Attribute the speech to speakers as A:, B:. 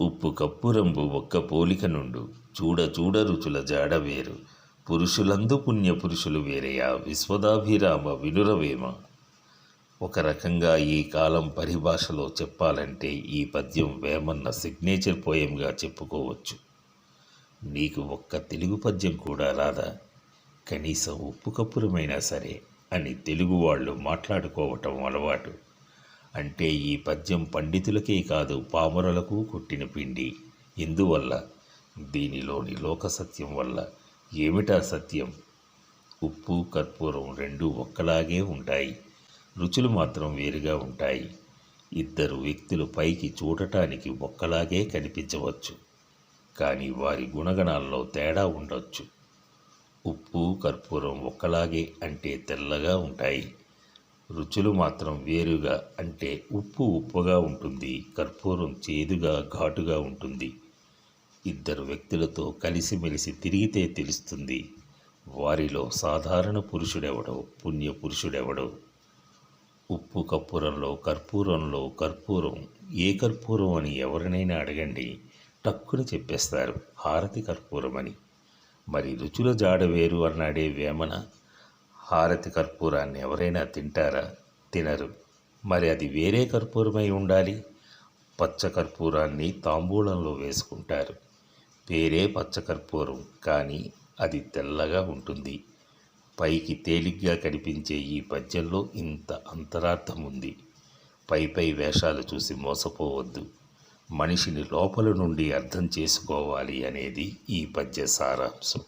A: ఉప్పు కప్పురంబు ఒక్క పోలిక నుండు చూడ చూడ రుచుల జాడ వేరు. పురుషులందు పుణ్య పురుషులు వేరయా విశ్వదాభిరామ వినురవేమ? ఒక రకంగా ఈ కాలం పరిభాషలో చెప్పాలంటే ఈ పద్యం వేమన్న సిగ్నేచర్ పోయంగా చెప్పుకోవచ్చు. నీకు ఒక్క తెలుగు పద్యం కూడా రాదా? కనీసం ఉప్పు కప్పురమైనా సరే అని తెలుగు వాళ్ళు మాట్లాడుకోవటం అలవాటు. అంటే ఈ పద్యం పండితులకే కాదు పామరులకు కొట్టిన పిండి. ఎందువల్ల? దీనిలోని లోక సత్యం వల్ల ఏమిటా సత్యం? ఉప్పు కర్పూరం రెండు ఒక్కలాగే ఉంటాయి. రుచులు మాత్రం వేరుగా ఉంటాయి. ఇద్దరు వ్యక్తులు పైకి చూడటానికి ఒక్కలాగే కనిపించవచ్చు. కానీ వారి గుణగణాల్లో తేడా ఉండొచ్చు. ఉప్పు కర్పూరం ఒక్కలాగే అంటే తెల్లగా ఉంటాయి. రుచులు మాత్రం వేరుగా అంటే ఉప్పు ఉప్పుగా ఉంటుంది కర్పూరం చేదుగా ఘాటుగా ఉంటుంది. ఇద్దరు వ్యక్తులతో కలిసిమెలిసి తిరిగితే తెలుస్తుంది వారిలో సాధారణ పురుషుడెవడో పుణ్య పురుషుడెవడో. ఉప్పు కర్పూరంలో కర్పూరంలో కర్పూరం ఏ కర్పూరం అని ఎవరినైనా అడగండి టక్కున చెప్పేస్తారు హారతి కర్పూరం అని మరి రుచుల జాడ వేరు అన్నాడే వేమన? హారతి కర్పూరాన్ని ఎవరైనా తింటారా? తినరు. మరి అది వేరే కర్పూరమై ఉండాలి? పచ్చ కర్పూరాన్ని తాంబూలంలో వేసుకుంటారు. పేరే పచ్చ కర్పూరం కానీ అది తెల్లగా ఉంటుంది. పైకి తేలిగ్గా కనిపించే ఈ పద్యంలో ఇంత అంతరార్థం ఉంది. పై పై వేషాలు చూసి మోసపోవద్దు. మనిషిని లోపల నుండి అర్థం చేసుకోవాలి అనేది ఈ పద్య సారాంశం.